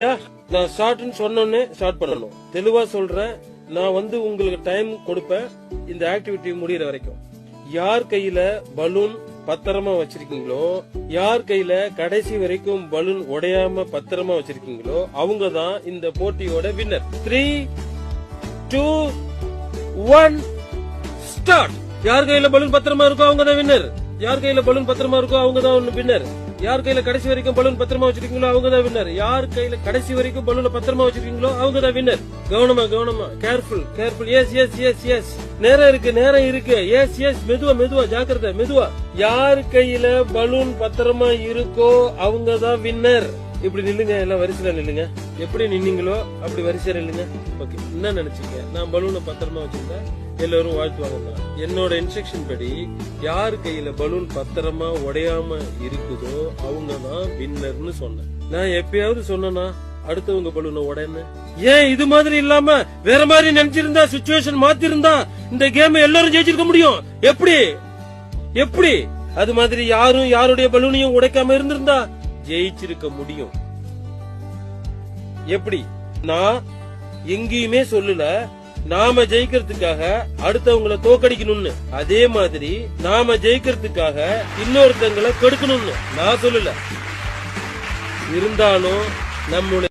நான் ஷார்ட்னு சொன்னோன்னே ஸ்டார்ட் பண்ணணும். தெளிவா சொல்றேன் நான் வந்து உங்களுக்கு டைம் கொடுப்பேன் இந்த ஆக்டிவிட்டி முடியற வரைக்கும். யார் கையில பலூன் பத்திரமா வச்சிருக்கீங்களோ யார் கையில கடைசி வரைக்கும் பலூன் உடையாம பத்திரமா வச்சிருக்கீங்களோ அவங்க தான் இந்த போட்டியோட winner three two one start யார் கையில பலூன் பத்திரமா இருக்கோ அவங்க தான் வின்னர் யார் கையில பலூன் பத்திரமா இருக்கோ அவங்க தான் வின்னர். யார் கையில கடைசி வரைக்கும் பலூன் பத்திரமா வச்சிருக்கீங்களோ அவங்க தான் வின்னர். யார் கையில கடைசி வரைக்கும் பலூன் பத்திரமா வச்சிருக்கீங்களோ அவங்க தான் வின்னர். கவனமா கவனமா. Careful careful yes yes yes yes நேரம் இருக்கு நேரம் இருக்கு. எஸ் எஸ் மெதுவா மெதுவா. ஜாக்கிரதை மெதுவா. யார் கையில பலூன் பத்திரமா இருக்கோ அவங்க தான் வின்னர். இப்படி நில்லுங்க எல்லாம் வரிசையில நில்லுங்க. எப்படி நின்னீங்களோ அப்படி வரிசையில நில்லுங்க. ஓகே என்ன நினைச்சீங்க நான் பலூனை பத்திரமா வச்சிருந்தேன். எல்லாரும் வாழ்த்துவாங்க என்னோட இன்ஸ்ட்ரக்ஷன் படி யார் கையில பலூன் பத்திரமா உடையாம இருக்குதோ அவங்க தான் வின்னர்னு சொன்னேன். நான் எப்பயாவது சொன்னா அடுத்தவங்க பலூனை உடையன்னு ஏன் இது மாதிரி இல்லாம வேற மாதிரி நினைச்சிருந்தா சுச்சுவேஷன் மாத்திருந்தா இந்த கேம் எல்லாரும் ஜெயிச்சிருக்க முடியும்? எப்படி? எப்படி? அது மாதிரி யாரும் யாருடைய பலூனையும் உடைக்காம இருந்திருந்தா ஜெயிச்சிருக்க முடியும். எப்படி? நான் எங்கேயுமே சொல்லல நாம ஜெயிக்கிறதுக்காக அடுத்தவங்கள தோக்கடிக்கணும்னு. அதே மாதிரி நாம ஜெயிக்கிறதுக்காக இன்னொருத்தங்களை கெடுக்கணும்னு. நான் சொல்லல. இருந்தாலும் நம்முடைய